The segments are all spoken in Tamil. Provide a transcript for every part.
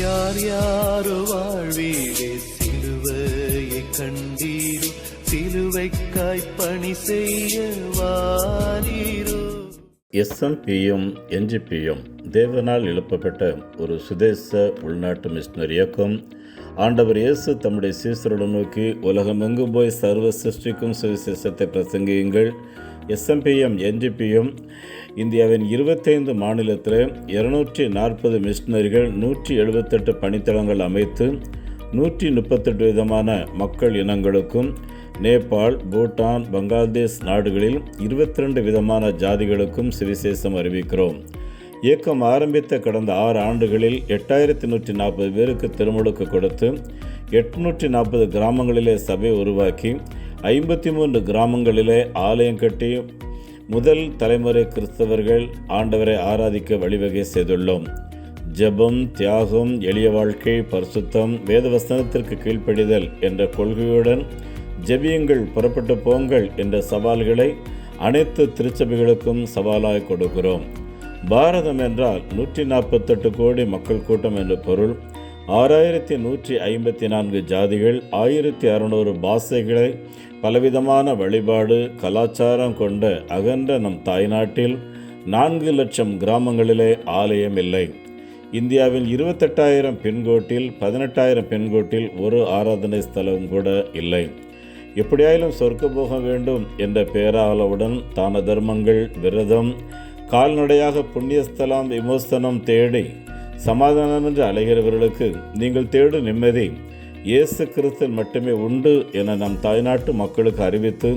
யார் யாரோ வாழ்வீடே சிலுவையை கண்டீரோ சிலுவைக்காய் பணி செய்ய வாரீரோ. எஸ்எம்பியும் என்ஜிபியும் தேவனால் எழுப்பப்பட்ட ஒரு சுதேச உள்நாட்டு மிஷினர் இயக்கம். ஆண்டவர் இயேசு தம்முடைய சீசருடன் நோக்கி உலகமெங்கு போய் சர்வ சிருஷ்டிக்கும் சுவிசேஷத்தை பிரசங்கியுங்கள். எஸ்எம்பிஎம் என்ஜிபியும் இந்தியாவின் இருபத்தைந்து மாநிலத்தில் இருநூற்றி நாற்பது மிஷினரிகள் நூற்றி எழுபத்தெட்டு பணித்தளங்கள் அமைத்து நூற்றி முப்பத்தெட்டு விதமான மக்கள் இனங்களுக்கும் நேபாள் பூட்டான் பங்களாதேஷ் நாடுகளில் இருபத்தி ரெண்டு விதமான ஜாதிகளுக்கும் சுவிசேஷம் அறிவிக்கிறோம். இயக்கம் ஆரம்பித்த கடந்த ஆறு ஆண்டுகளில் எட்டாயிரத்தி நூற்றி நாற்பது பேருக்கு திருமுழுக்கு கொடுத்து எட்நூற்றி நாற்பது கிராமங்களிலே சபை உருவாக்கி ஐம்பத்தி மூன்று கிராமங்களிலே ஆலயம் கட்டி முதல் தலைமுறை கிறிஸ்தவர்கள் ஆண்டவரை ஆராதிக்க வழிவகை செய்துள்ளோம். ஜெபம் தியாகம் எளிய வாழ்க்கை பரிசுத்தம் வேதவசனத்திற்கு கீழ்ப்படிதல் என்ற கொள்கையுடன் ஜெபியுங்கள் புறப்பட்டு போங்கள் என்ற சவால்களை அனைத்து திருச்சபைகளுக்கும் சவாலாக கொடுக்கிறோம். பாரதம் என்றால் நூற்றி நாற்பத்தெட்டு கோடி மக்கள் கூட்டம் என்ற பொருள். ஆறாயிரத்தி நூற்றி ஐம்பத்தி நான்கு ஜாதிகள் ஆயிரத்தி அறுநூறு பாஷைகளை பலவிதமான வழிபாடு கலாச்சாரம் கொண்ட அகன்ற நம் தாய்நாட்டில் நான்கு லட்சம் கிராமங்களிலே ஆலயம் இல்லை. இந்தியாவின் இருபத்தெட்டாயிரம் பெண்கோட்டில் பதினெட்டாயிரம் பெண்கோட்டில் ஒரு ஆராதனை ஸ்தலம் கூட இல்லை. எப்படியாயிலும் சொர்க்க போக வேண்டும் என்ற பேராளவுடன் தான தர்மங்கள் விரதம் கால்நடையாக புண்ணியஸ்தலம் விமோசனம் தேடி சமாதானம் என்று அலைகிறவர்களுக்கு நீங்கள் தேடும் நிம்மதி. இயேசு கிறிஸ்தல் மட்டுமே உண்டு என நம் தாய்நாட்டு மக்களுக்கு அறிவித்து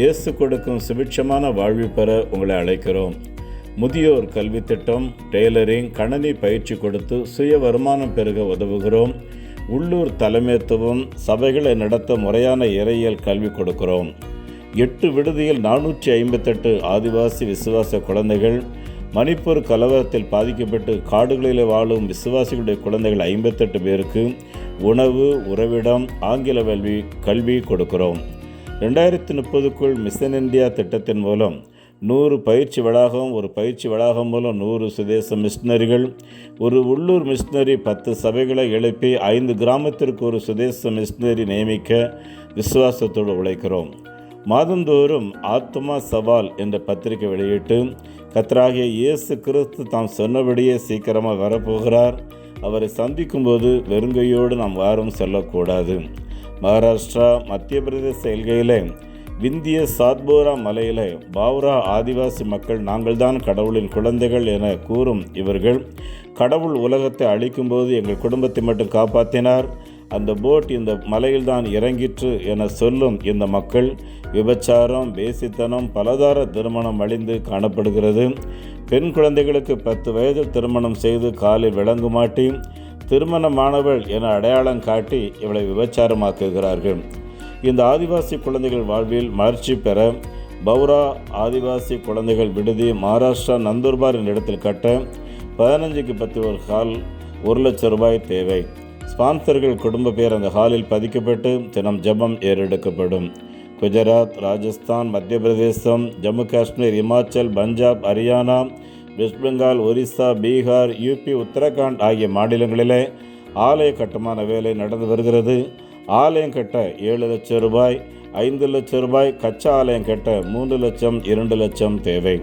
இயேசு கொடுக்கும் சுபிட்சமான வாழ்வு பெற உங்களை அழைக்கிறோம். முதியோர் கல்வி திட்டம் டெய்லரிங் கணனி பயிற்சி கொடுத்து சுய வருமானம் பெருக உதவுகிறோம். உள்ளூர் தலைமைத்துவம் சபைகளை நடத்த முறையான இறையியல் கல்வி கொடுக்கிறோம். எட்டு விடுதியில் நானூற்றி ஐம்பத்தெட்டு ஆதிவாசி விசுவாச குழந்தைகள் மணிப்பூர் கலவரத்தில் பாதிக்கப்பட்டு காடுகளில் வாழும் விசுவாசிகளுடைய குழந்தைகள் ஐம்பத்தெட்டு பேருக்கு உணவு உறவிடம் ஆங்கில கல்வி கல்வி கொடுக்கிறோம். ரெண்டாயிரத்தி முப்பதுக்குள் மிஷன் இந்தியா திட்டத்தின் மூலம் நூறு பயிற்சி வளாகம் ஒரு பயிற்சி வளாகம் மூலம் நூறு சுதேச மிஷினரிகள் ஒரு உள்ளூர் மிஷினரி பத்து சபைகளை எழுப்பி ஐந்து கிராமத்திற்கு ஒரு சுதேச மிஷினரி நியமிக்க விசுவாசத்தோடு உழைக்கிறோம். மாதந்தோறும் ஆத்மா சவால் என்ற பத்திரிகை வெளியிட்டு கத்தராகிய இயேசு கிறிஸ்து தாம் சொன்னபடியே சீக்கிரமாக வரப்போகிறார். அவரை சந்திக்கும்போது வெறுங்கையோடு நாம் யாரும் செல்லக்கூடாது. மகாராஷ்டிரா மத்திய பிரதேச எல்கையிலே விந்திய சாத்போரா மலையிலே பாவ்ரா ஆதிவாசி மக்கள் நாங்கள்தான் கடவுளின் குழந்தைகள் என கூறும் இவர்கள் கடவுள் உலகத்தை அழிக்கும்போது எங்கள் குடும்பத்தை மட்டும் காப்பாற்றினார் அந்த போட் இந்த மலையில்தான் இறங்கிற்று என சொல்லும் இந்த மக்கள் விபச்சாரம் வேசித்தனம் பலதார திருமணம் அழிந்து காணப்படுகிறது. பெண் குழந்தைகளுக்கு பத்து வயதில் திருமணம் செய்து காலில் விளங்கு மாட்டி திருமணமானவள் என அடையாளம் காட்டி இவளை விபச்சாரமாக்குகிறார்கள். இந்த ஆதிவாசி குழந்தைகள் வாழ்வில் மலர்ச்சி பெற பௌரா ஆதிவாசி குழந்தைகள் விடுதி மகாராஷ்டிரா நந்தூர்பார் என்ற இடத்தில் கட்ட பதினஞ்சுக்கு பத்து ஒரு கால் ஒரு லட்சம் ரூபாய் தேவை. ஸ்பான்சர்கள் குடும்ப பேர் அந்த ஹாலில் பதிக்கப்பட்டு தினம் ஜபம் ஏறெடுக்கப்படும். குஜராத் ராஜஸ்தான் மத்திய பிரதேசம் ஜம்மு காஷ்மீர் இமாச்சல் பஞ்சாப் ஹரியானா வெஸ்ட் பெங்கால் ஒரிசா பீகார் யூபி உத்தரகாண்ட் ஆகிய மாநிலங்களிலே ஆலய கட்டுமான வேலை நடந்து வருகிறது. ஆலயம் கட்ட ஏழு லட்சம் ரூபாய் ஐந்து லட்சம் ரூபாய் கச்சா ஆலயம் கட்ட மூன்று லட்சம் இரண்டு லட்சம் தேவை.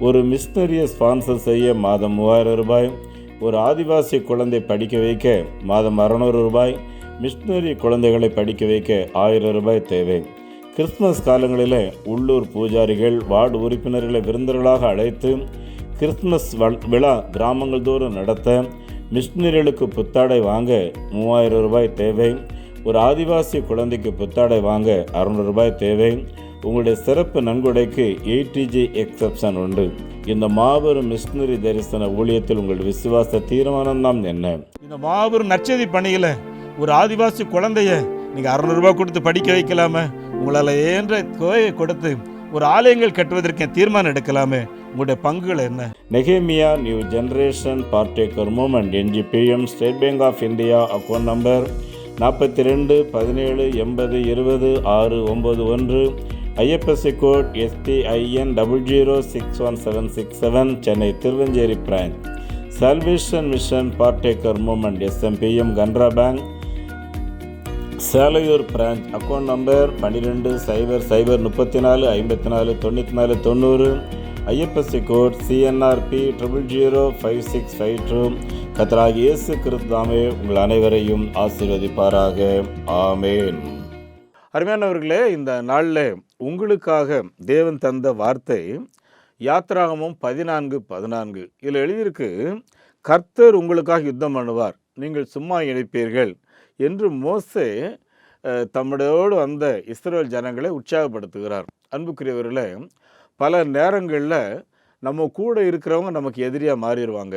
ஒரு மிஷினரியை ஸ்பான்சர் செய்ய மாதம் மூவாயிரம் ரூபாய் ஒரு ஆதிவாசி குழந்தை படிக்க வைக்க மாதம் அறநூறு ரூபாய் மிஷினரி குழந்தைகளை படிக்க வைக்க ஆயிரம் ரூபாய் தேவை. கிறிஸ்துமஸ் காலங்களில் உள்ளூர் பூஜாரிகள் வார்டு உறுப்பினர்களை விருந்தர்களாக அழைத்து கிறிஸ்துமஸ் விழா கிராமங்கள் தோறும் நடத்த மிஷினரிகளுக்கு புத்தாடை வாங்க மூவாயிரம் ரூபாய் தேவை. ஒரு ஆதிவாசி குழந்தைக்கு புத்தாடை வாங்க அறநூறு ரூபாய் தேவை. உங்களுடைய சிறப்பு நன்கொடைக்கு எயிட்டிஜி எக்ஸப்ஷன் உண்டு. இந்த மாபெரும் மிஷினரி தரிசன ஊழியத்தில் உங்கள் விசுவாச தீர்மானம் தான் என்ன? இந்த மாபெரும் நற்செய்தி பணியில் ஒரு ஆதிவாசி குழந்தைய நீங்கள் அறநூறுபா கொடுத்து படிக்க வைக்கலாமே. உங்களால் ஏன்ற கோயை கொடுத்து ஒரு ஆலயங்கள் கட்டுவதற்கு தீர்மானம் எடுக்கலாமே. உங்களுடைய பங்குகள் என்ன? நெகேமியா new generation partaker moment NGPM state bank of India account number நாற்பத்தி ரெண்டு பதினேழு எண்பது இருபது ஆறு ஒம்பது ஒன்று IFSC code STIN double zero six one seven six seven Chennai Thiruvancheri branch. Salvation mission partaker moment SMPM Canara bank Selaiyur branch account number பன்னிரெண்டு சைபர் சைபர் முப்பத்தி நாலு ஐம்பத்தி நாலு தொண்ணூற்றி நாலு தொண்ணூறு. IFSC code CNRB triple zero five six five two கத்தராக இயேசு கிறிஸ்தாமே உங்கள் அனைவரையும் ஆசீர்வதிப்பாராக. ஆமேன். அருமையானவர்களே இந்த நாளில் உங்களுக்காக தேவன் தந்த வார்த்தை யாத்ராகமும் பதினான்கு பதினான்கு. இதில் எழுதியிருக்கு கர்த்தர் உங்களுக்காக யுத்தம் பண்ணுவார். நீங்கள் சும்மா இணைப்பீர்கள் என்று மோசே தம்முடையோடு வந்த இஸ்ரேல் ஜனங்களை உற்சாகப்படுத்துகிறார். அன்புக்குரியவர்களே பல நேரங்களில் நம்ம கூட இருக்கிறவங்க நமக்கு எதிரியாக மாறிடுவாங்க.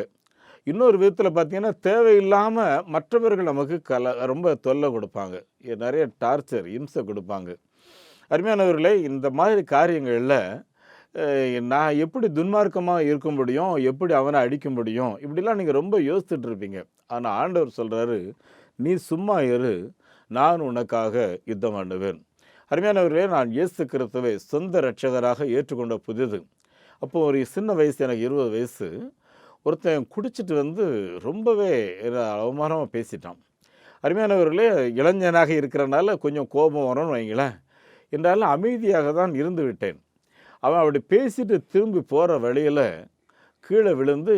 இன்னொரு விதத்தில் பார்த்தீங்கன்னா தேவையில்லாமல் மற்றவர்கள் நமக்கு கல ரொம்ப தொல்லை கொடுப்பாங்க. நிறைய டார்ச்சர் இம்சை கொடுப்பாங்க. அருமையானவர்களே இந்த மாதிரி காரியங்களில் நான் எப்படி துன்மார்க்கமாக இருக்க முடியும்? எப்படி அவனை அடிக்க முடியும்? இப்படிலாம் நீங்கள் ரொம்ப யோசிச்சுட்டு இருப்பீங்க. ஆனால் ஆண்டவர் சொல்கிறாரு நீ சும்மா இரு நான் உனக்காக யுத்தம் ஆண்டுவேன் அருமையானவர்களே நான் இயேசு கிறிஸ்துவை சொந்த ரட்சகராக ஏற்றுக்கொண்ட புதிது. அப்போது ஒரு சின்ன வயசு எனக்கு இருபது வயசு. ஒருத்தன் குடிச்சிட்டு வந்து ரொம்பவே அவமானமாக பேசிட்டான். அருமையானவர்களே இளைஞனாக இருக்கிறனால கொஞ்சம் கோபம் வரும்னு வைங்களேன். என்றாலும் அமைதியாக தான் இருந்து விட்டேன் அவன் அப்படி பேசிட்டு திரும்பி போகிற வழியில் கீழே விழுந்து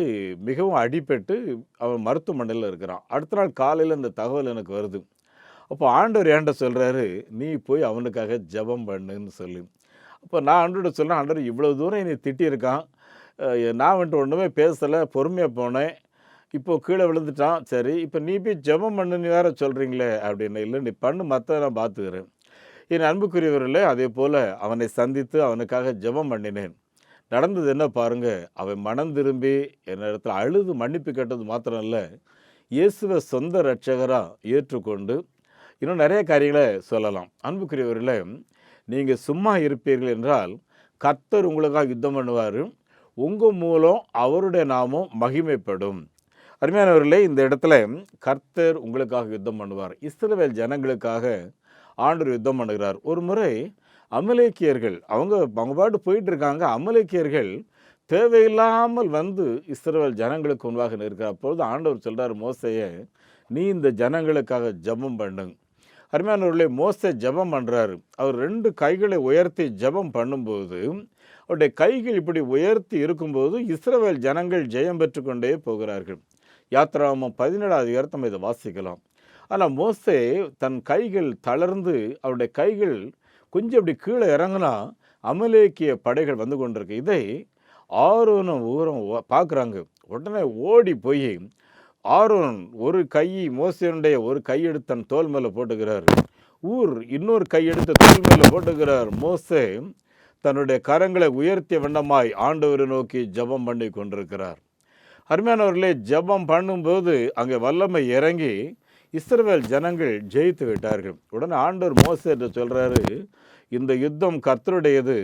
மிகவும் அடிபட்டு அவன் மருத்துவமனையில் இருக்கிறான். அடுத்த நாள் காலையில் இந்த தகவல் எனக்கு வருது. அப்போ ஆண்டவர் ஏன்ட சொல்கிறாரு நீ போய் அவனுக்காக ஜெபம் பண்ணுன்னு சொல்லி. அப்போ நான் ஆண்டோட சொல்கிறேன் ஆண்டவர் இவ்வளோ தூரம் என்னை திட்டியிருக்கான். நான் வந்துட்டு ஒன்றுமே பேசலை பொறுமையாக போனேன். இப்போது கீழே விழுந்துட்டான். சரி இப்போ நீ போய் ஜெபம் பண்ணுன்னு வேற சொல்கிறீங்களே அப்படின்னு இல்லை நீ பண்ணு மற்ற நான் பார்த்துக்கிறேன் என் அன்புக்குரியவர்களே அதே போல் அவனை சந்தித்து அவனுக்காக ஜெபம் பண்ணினேன். நடந்தது என்ன பாருங்க அவன் மனம் திரும்பி என்னிடத்தில் அழுது மன்னிப்பு கேட்டது மாத்திரம் இல்லை இயேசுவை சொந்த ரட்சகராக ஏற்றுக்கொண்டு இன்னும் நிறைய காரியங்களை சொல்லலாம். அன்புக்குரியவர்களே நீங்கள் சும்மா இருப்பீர்கள் என்றால் கர்த்தர் உங்களுக்காக யுத்தம் பண்ணுவார். உங்கள் மூலம் அவருடைய நாமம் மகிமைப்படும். அருமையானவர்களே இந்த இடத்துல கர்த்தர் உங்களுக்காக யுத்தம் பண்ணுவார். இஸ்ரவேல் ஜனங்களுக்காக ஆண்டவர் யுத்தம் பண்ணுகிறார். ஒரு முறை அமலேக்கியர்கள் அவங்க அவங்க பாட்டு போயிட்டு இருக்காங்க அமலேக்கியர்கள் தேவையில்லாமல் வந்து இஸ்ரேல் ஜனங்களுக்கு முன்பாக நிற்கிற அப்பொழுது ஆண்டவர் சொல்கிறார் மோசையை நீ இந்த ஜனங்களுக்காக ஜெபம் பண்ணுங்க அருமையானவர்களே மோசை ஜெபம் பண்ணுறாரு அவர் ரெண்டு கைகளை உயர்த்தி ஜெபம் பண்ணும்போது அவருடைய கைகள் இப்படி உயர்த்தி இருக்கும்போது இஸ்ரேல் ஜனங்கள் ஜெயம் பெற்றுக்கொண்டே போகிறார்கள். யாத்ராமம் பதினேழாவது அதிகாரத்தை நம்ம இதை வாசிக்கலாம். ஆனால் மோசே தன் கைகள் தளர்ந்து அவருடைய கைகள் கொஞ்சம் அப்படி கீழே இறங்குனா அமலேக்கிய படைகள் வந்து கொண்டிருக்கு. இதை ஆரோனும் ஊரம் பார்க்குறாங்க. உடனே ஓடி போய் ஆரோன் ஒரு கை மோசனுடைய ஒரு கையெடுத்து தன் தோல் மேலே போட்டுக்கிறார். ஊர் இன்னொரு கையெடுத்து தோல் மேலே போட்டுக்கிறார். மோசே தன்னுடைய கரங்களை உயர்த்திய வண்ணமாய் ஆண்டவரை நோக்கி ஜெபம் பண்ணி கொண்டிருக்கிறார். அருமையானவர்களே ஜெபம் பண்ணும்போது அங்கே வல்லமை இறங்கி இஸ்ரவேல் ஜனங்கள் ஜெயித்து விட்டார்கள். உடனே ஆண்டவர் மோசே என்று சொல்கிறாரு இந்த யுத்தம் கர்த்தருடையது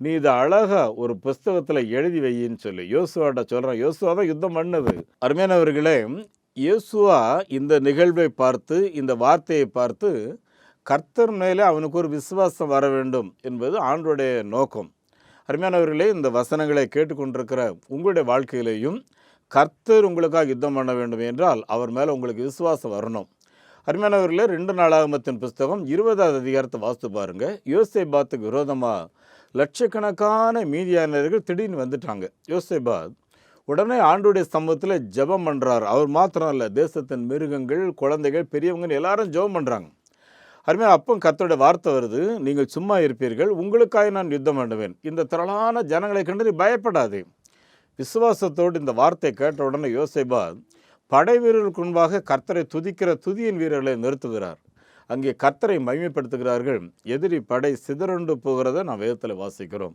நீ இதை அழகாக ஒரு புஸ்தகத்தில் எழுதி வையின்னு சொல்லி. யோசுவாட்ட சொல்கிறான் யோசுவா தான் யுத்தம் பண்ணது. அருமையானவர்களே யோசுவா இந்த நிகழ்வை பார்த்து இந்த வார்த்தையை பார்த்து கர்த்தர் மேலே அவனுக்கு ஒரு விசுவாசம் வர வேண்டும் என்பது ஆண்டோடைய நோக்கம். அருமையானவர்களே இந்த வசனங்களை கேட்டுக்கொண்டிருக்கிற உங்களுடைய வாழ்க்கையிலேயும் கர்த்தர் உங்களுக்காக யுத்தம் பண்ண வேண்டும் என்றால் அவர் மேலே உங்களுக்கு விசுவாசம் வரணும். அருமையானவர்களே ரெண்டு நாளாகமத்தின் புஸ்தகம் இருபதாவது அதிகாரத்தை வாசித்து பாருங்கள் யோசேபாத்துக்கு விரோதமாக லட்சக்கணக்கான மீதியானவர்கள் திடீர்னு வந்துட்டாங்க. யோசேபாத் உடனே ஆண்டுடைய சமூகத்தில் ஜெபம் பண்ணுறார் அவர் மாத்திரம் இல்லை தேசத்தின் மிருகங்கள் குழந்தைகள் பெரியவங்கன்னு எல்லாரும் ஜெபம் பண்ணுறாங்க அருமையாக அப்போ கத்தோட வார்த்தை வருது நீங்கள் சும்மா இருப்பீர்கள் உங்களுக்காக நான் யுத்தம் பண்ணுவேன். இந்த திரளான ஜனங்களை கண்டு நீ பயப்படாதே. விசுவாசத்தோடு இந்த வார்த்தை கேட்ட உடனே யோசேபா படை வீரர்களுக்கு முன்பாக கர்த்தரை துதிக்கிற துதியின் வீரர்களை நிறுத்துகிறார். அங்கே கர்த்தரை மகிமைப்படுத்துகிறார்கள். எதிரி படை சிதறண்டு போகிறத நான் வேதத்தில் வாசிக்கிறோம்.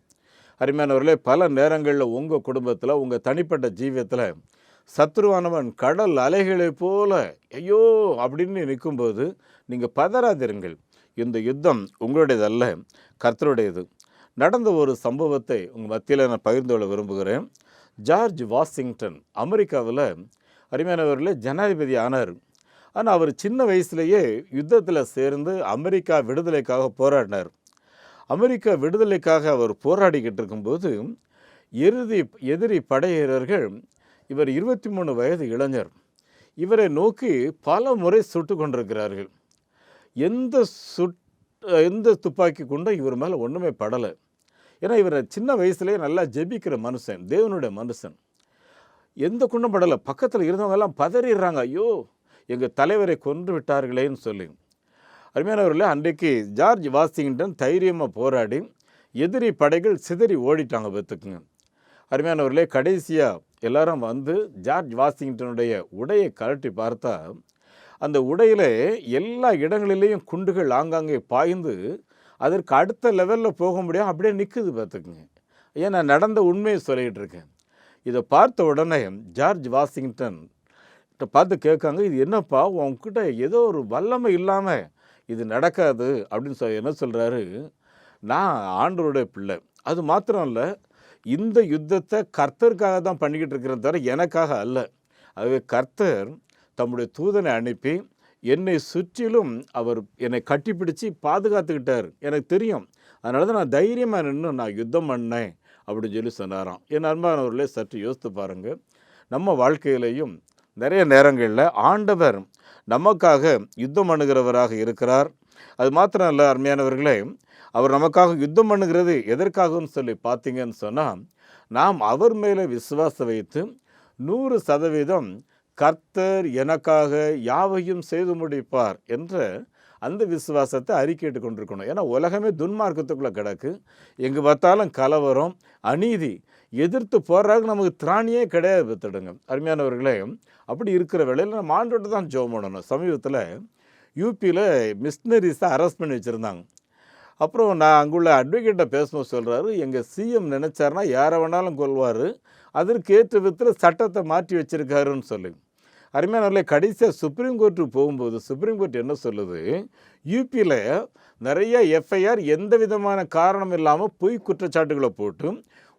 அருமையானவர்களே பல நேரங்களில் உங்கள் குடும்பத்தில் உங்கள் தனிப்பட்ட ஜீவியத்தில் சத்ருவானவன் கடல் அலைகளைப் போல ஐயோ! அப்படின்னு நிற்கும்போது நீங்கள் பதறாதிருங்கள். இந்த யுத்தம் உங்களுடையதல்ல கர்த்தருடையது. நடந்த ஒரு சம்பவத்தை உங்கள் மத்தியில் நான் பகிர்ந்து கொள்ள விரும்புகிறேன். ஜார்ஜ் வாஷிங்டன் அமெரிக்காவில் அருமையானவரில் ஜனாதிபதி ஆனார் ஆனால் அவர் சின்ன வயசுலேயே யுத்தத்தில் சேர்ந்து அமெரிக்கா விடுதலைக்காக போராடினார். அமெரிக்கா விடுதலைக்காக அவர் போராடிக்கிட்டு இருக்கும்போது இறுதி எதிரி படையீரர்கள் இவர் இருபத்தி மூணு வயது இளைஞர். இவரை நோக்கி பல முறை சுட்டு கொண்டிருக்கிறார்கள். எந்த சுட் எந்த துப்பாக்கி கொண்டும் இவர் மேலே ஒன்றுமே படலை. ஏன்னா இவர் சின்ன வயசுலேயே நல்லா ஜெபிக்கிற மனுஷன் தேவனுடைய மனுஷன். எந்த குண்டும் படலை. பக்கத்தில் இருந்தவங்கெல்லாம் பதறிடுறாங்க. ஐயோ எங்கள் தலைவரை கொன்று விட்டார்களேன்னு சொல்லி. அருமையானவர்கள் அன்றைக்கு ஜார்ஜ் வாஷிங்டன் தைரியமாக போராடி எதிரி படைகள் சிதறி ஓடிட்டாங்க பார்த்துக்குங்க. அருமையானவர்களே கடைசியாக எல்லாரும் வந்து ஜார்ஜ் வாஷிங்டனுடைய உடையை கழட்டி பார்த்தா அந்த உடையில் எல்லா இடங்களிலேயும் குண்டுகள் ஆங்காங்கே பாய்ந்து அதற்கு அடுத்த லெவலில் போக முடியாது அப்படியே நிற்குது பார்த்துக்குங்க. ஏன் நான் நடந்த உண்மையை சொல்லிக்கிட்டு இருக்கேன். இதை பார்த்த உடனே ஜார்ஜ் வாஷிங்டன் கிட்ட பார்த்து கேட்காங்க இது என்னப்பா? உன்கிட்ட ஏதோ ஒரு வல்லமை இல்லாமல் இது நடக்காது. அப்படின்னு சொல்லி என்ன சொல்கிறாரு நான் ஆண்டருடைய பிள்ளை. அது மாத்திரம் இல்லை இந்த யுத்தத்தை கர்த்தருக்காக தான் பண்ணிக்கிட்டு இருக்கிறேன் தவிர எனக்காக அல்ல. ஆகவே கர்த்தர் தம்முடைய தூதனை அனுப்பி என்னை சுற்றிலும் அவர் என்னை கட்டிப்பிடிச்சு பாதுகாத்துக்கிட்டார். எனக்கு தெரியும். அதனால தான் நான் தைரியமாக நின்று நான் யுத்தம் பண்ணேன் அப்படின்னு சொல்லி சொன்னாராம். என் அன்பானவர்களே சற்று யோசித்து பாருங்கள் நம்ம வாழ்க்கையிலையும் நிறைய நேரங்களில் ஆண்டவர் நமக்காக யுத்தம் பண்ணுகிறவராக இருக்கிறார். அது மாத்திரம் இல்லை அருமையானவர்களே அவர் நமக்காக யுத்தம் பண்ணுகிறது எதற்காகன்னு சொல்லி பார்த்தீங்கன்னு சொன்னால் நாம் அவர் மேலே விசுவாசம் வைத்து நூறு சதவீதம் கர்த்தர் எனக்காக யாவையும் செய்து முடிப்பார் என்ற அந்த விசுவாசத்தை அறிக்கையிட்டு கொண்டிருக்கணும். ஏன்னா உலகமே துன்மார்க்கத்துக்குள்ளே கிடக்கு. எங்கே பார்த்தாலும் கலவரம் அநீதி எதிர்த்து போடுறாங்க நமக்கு திராணியே கிடையாது வித்துடுங்க அருமையானவர்களே அப்படி இருக்கிற வேளையில் நம்ம ஆண்டோட்டு தான் ஜோம் பண்ணணும். சமீபத்தில் யூபியில் மிஷினரிஸை அரெஸ்ட் பண்ணி வச்சுருந்தாங்க. அப்புறம் நான் அங்குள்ள அட்வொகேட்டை பேசும்போது சொல்கிறாரு எங்கள் சிஎம் நினச்சாருன்னா யாரை வேணாலும் கொள்வார் அதற்கு ஏற்ற விதத்தில் சட்டத்தை மாற்றி வச்சிருக்காருன்னு சொல்லி. அருமையானவர்களே கடைசியாக சுப்ரீம் கோர்ட்டுக்கு போகும்போது சுப்ரீம் கோர்ட் என்ன சொல்லுது? யூபியில் நிறைய எஃப்ஐஆர் எந்த விதமான காரணம் இல்லாமல் பொய் குற்றச்சாட்டுகளை போட்டு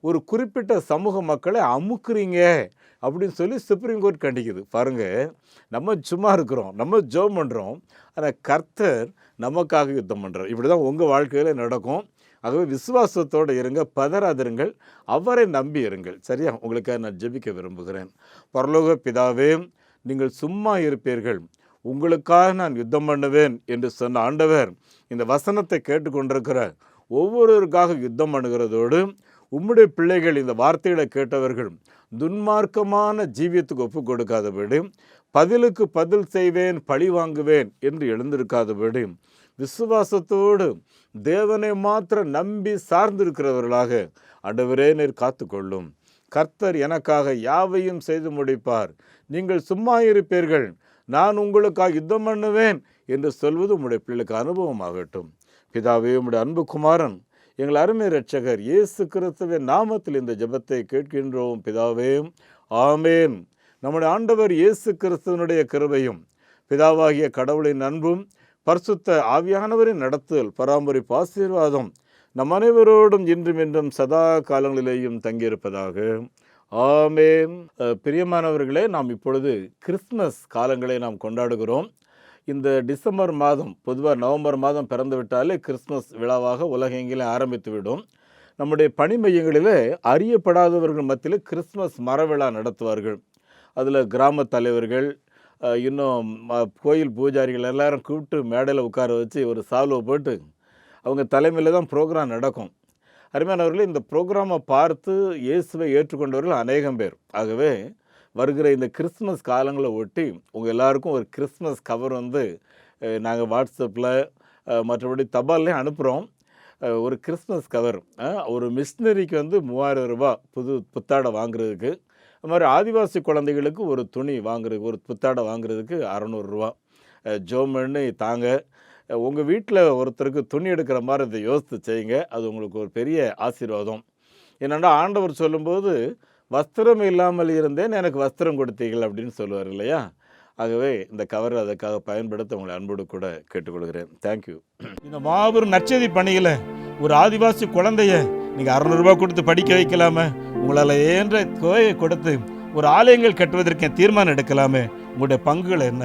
ஒரு குறிப்பிட்ட சமூக மக்களை அமுக்குறீங்க அப்படின்னு சொல்லி சுப்ரீம் கோர்ட் கண்டிக்குது. பாருங்கள் நம்ம சும்மா இருக்கிறோம் நம்ம ஜோம் பண்ணுறோம் ஆனால் கர்த்தர் நமக்காக யுத்தம் பண்ணுறார் இப்படி தான் உங்கள் வாழ்க்கையில் நடக்கும். ஆகவே விசுவாசத்தோடு இருங்க பதறாதிருங்கள் அவரை நம்பி இருங்கள். சரியா? உங்களுக்காக நான் ஜெபிக்க விரும்புகிறேன். பரலோக பிதாவே நீங்கள் சும்மா இருப்பீர்கள். உங்களுக்காக நான் யுத்தம் பண்ணுவேன் என்று சொன்ன ஆண்டவர் இந்த வசனத்தை கேட்டுக்கொண்டிருக்கிற ஒவ்வொருவருக்காக யுத்தம் பண்ணுகிறதோடு உம்முடைய பிள்ளைகள் இந்த வார்த்தைகளை கேட்டவர்கள் துன்மார்க்கமான ஜீவியத்துக்கு ஒப்புக் கொடுக்காதபடி பதிலுக்கு பதில் செய்வேன் பழி வாங்குவேன் என்று எழுந்திருக்காதபடி விசுவாசத்தோடு தேவனை மாத்திர நம்பி சார்ந்திருக்கிறவர்களாக ஆண்டவரே நீர் காத்துக்கொள்ளும். கர்த்தர் எனக்காக யாவையும் செய்து முடிப்பார். நீங்கள் சும்மா இருப்பீர்கள். நான் உங்களுக்காக யுத்தம் பண்ணுவேன் என்று சொல்வது உம்முடைய பிள்ளைக்கு அனுபவமாகட்டும். பிதாவே உம்முடைய அன்பு குமாரன் எங்கள் அருமை ரட்சகர் இயேசு கிறிஸ்துவின் நாமத்தில் இந்த ஜெபத்தை கேட்கின்றோம். பிதாவே ஆமேன். நம்முடைய ஆண்டவர் இயேசு கிறிஸ்துவனுடைய கிருபையும் பிதாவாகிய கடவுளின் அன்பும் பரிசுத்த ஆவியானவரின் நடத்துதல் பராமரிப்பு ஆசீர்வாதம் நம் அனைவரோடும் இன்றும் என்றும் சதா காலங்களிலேயும் தங்கியிருப்பதாக. ஆமேன். பிரியமானவர்களே நாம் இப்பொழுது கிறிஸ்மஸ் காலங்களை நாம் கொண்டாடுகிறோம். இந்த டிசம்பர் மாதம் பொதுவாக நவம்பர் மாதம் பிறந்து விட்டாலே கிறிஸ்மஸ் விழாவாக உலகெங்கிலும் ஆரம்பித்து விடும் நம்முடைய பணி மையங்களிலே அறியப்படாதவர்கள் மத்தியில் கிறிஸ்மஸ் மரவிழா நடத்துவார்கள். அதில் கிராம தலைவர்கள் இன்னும் ம- கோயில் பூஜாரிகள் எல்லாரும் கூப்பிட்டு மேடையில் உட்கார வச்சு ஒரு சால்வை போட்டு அவங்க தலைமையில் தான் ப்ரோக்ராம் நடக்கும். அருமையானவர்களே இந்த ப்ரோக்ராமை பார்த்து இயேசுவை ஏற்றுக்கொண்டவர்கள் அநேகம் பேர். ஆகவே வருகிற இந்த கிறிஸ்மஸ் காலங்களை ஒட்டி உங்கள் எல்லாருக்கும் ஒரு கிறிஸ்மஸ் கவர் வந்து நாங்கள் வாட்ஸ்அப்பில் மற்றபடி தபால்லையும் அனுப்புகிறோம் ஒரு கிறிஸ்மஸ் கவர் ஒரு மிஷினரிக்கு வந்து மூவாயிரம் ரூபா புது புத்தாடை வாங்குறதுக்கு அது மாதிரி ஆதிவாசி குழந்தைகளுக்கு ஒரு துணி வாங்குறதுக்கு ஒரு புத்தாடை வாங்குறதுக்கு அறநூறுரூவா ஜோமன்னு தாங்க. உங்கள் வீட்டில் ஒருத்தருக்கு துணி எடுக்கிற மாதிரி இதை யோசித்து செய்யுங்க. அது உங்களுக்கு ஒரு பெரிய ஆசீர்வாதம். என்னென்னா ஆண்டவர் சொல்லும்போது வஸ்திரம் இல்லாமல் இருந்தேன் எனக்கு வஸ்திரம் கொடுத்தீர்கள் அப்படின்னு சொல்லுவார் இல்லையா? ஆகவே இந்த கவர் அதுக்காக பயன்படுத்த உங்களை அன்போடு கூட கேட்டுக்கொள்கிறேன். தேங்க்யூ இந்த மாபெரும் நற்செய்தி பணியில் ஒரு ஆதிவாசி குழந்தைய நீங்கள் அறநூறுபா கொடுத்து படிக்க வைக்கலாமே. உங்களால் ஏன்ற தொகையை கொடுத்து ஒரு ஆலயங்கள் கட்டுவதற்கு தீர்மானம் எடுக்கலாமே? உங்களுடைய பங்குகள் என்ன?